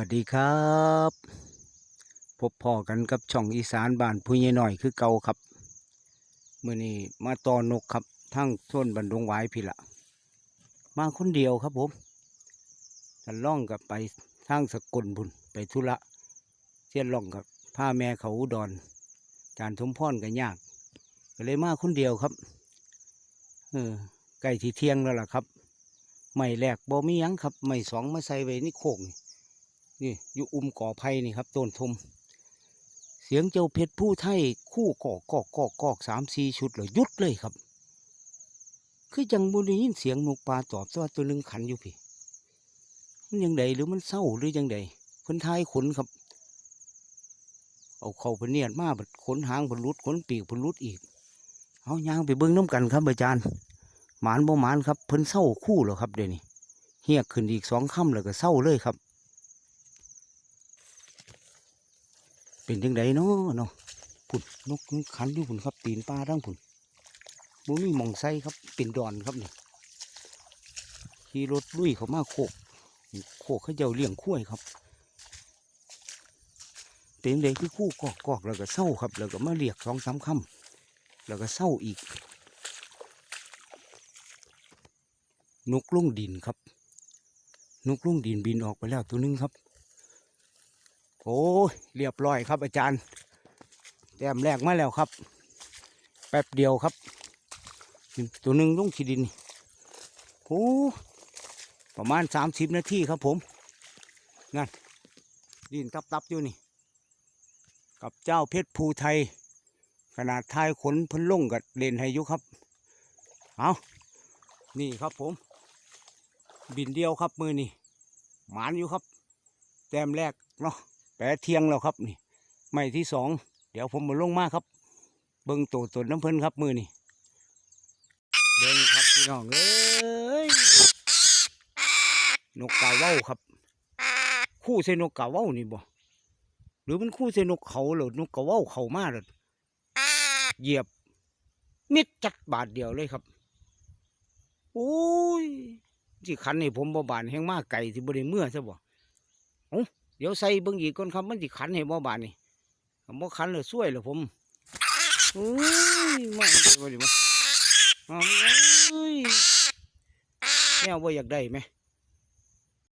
วัสดีครับ พบพ่อกันกับช่องอีสานบ้านผู้ใหญ่หน่อยคือเก่าครับเมื่อนี้มาต่อนกครับทั้งส่วนบันดงหวายพี่ละมาคนเดียวครับผมจะล่องกับไปทางสกลบุญไปธุระเสียนล่องกับผ้าแม่เขาอุดรจานสมพรกันยากก็เลยมาคนเดียวครับเออใกล้ที่เที่ยงแล้วล่ะครับ ไม่แรกบ่มียังครับ ไม่สองมาใส่ไว้นี่โคกนี่ นี่อยู่อุ้มก่อไผ่นี่ครับต้นทม เสียงเจ้าเพชรผู้ไทยคู่กอกกอกกอกกอกสามสี่ชุดเลยยุดเลยครับ คือจังบุได้ยินเสียงนกปลาตอบว่าตัวหนึ่งขันอยู่พี่ มันยังไดหรือมันเศร้าหรือยังไดเพิ่นทายขนครับ เอาเข้าไปเนียดมาบัดขนหางเพิ่นรุดขนปีกเพิ่นรุดอีก เอายางไปเบิ้งน้ำกันครับอาจารย์หมานบ่หมานครับเพิ่นเศร้าคู่แล้วครับเดี๋ยวนี้เฮียกขึ้นอีกสองค่ำแล้วก็เศร้าเลยครับ เป็นจังไดเนาะเนาะผุดนกมันขันอยู่ผุนครับ ตีนปลาทั้งผุนบ่มีมองไส้ครับ เป็นดอนครับนี่ขี่รถลุยเขามาโคก โคกเขาเจ้าเลี้ยงคุ้ยครับเป็นจั่งใดคือคู่กอกกอกแล้วก็เศร้าครับ แล้วก็มาเรียกสองสามคำแล้วก็เศร้าอีก นกลุ่งดินครับ นกลุ่งดินบินออกไปแล้วตัวหนึงครับ โอ้ยเรียบร้อยครับอาจารย์ แต้มแรกมาแล้วครับ แป๊บเดียวครับ ตัวหนึ่งลงขีดินโอ้ประมาณสามสิบนาทีครับผมนั่นดินตับๆอยู่นี่ กับเจ้าเพชรภูไทย ขนาดท้ายขนพันลงกับเลนให้อยุครับ เอานี่ครับผม บินเดียวครับมือนี่หมานอยู่ครับ แต้มแรกเนาะ แปะเทียงแล้วครับนี่ไม้ที่สองเดี๋ยวผมมาลงมาครับ เบิ้งตัวตนน้ำเพลินครับมือนี่เบิ้งครับพี่น้องเอ้ยนกกาเว้าครับ คู่ใส่นกกาเว้านี่บ่หรือมันคู่ใส่นกเขาหรือนกกาเว้าเขามาเลยเหยียบมิดจัดบาทเดียวเลยครับโอ้ยที่ขันนี่ผมบ่บานแห้งมากไก่ที่บริเมื่อใช่บ่ เดี๋ยวใส่เบิ่งอีกก่อนครับมันสิขันให้บ่บานนี่บ่ขันเลยซวยเลยผมอุ้ยมาด้บ่ดิมาอุ้ยแมวบ่อยากได้ไหม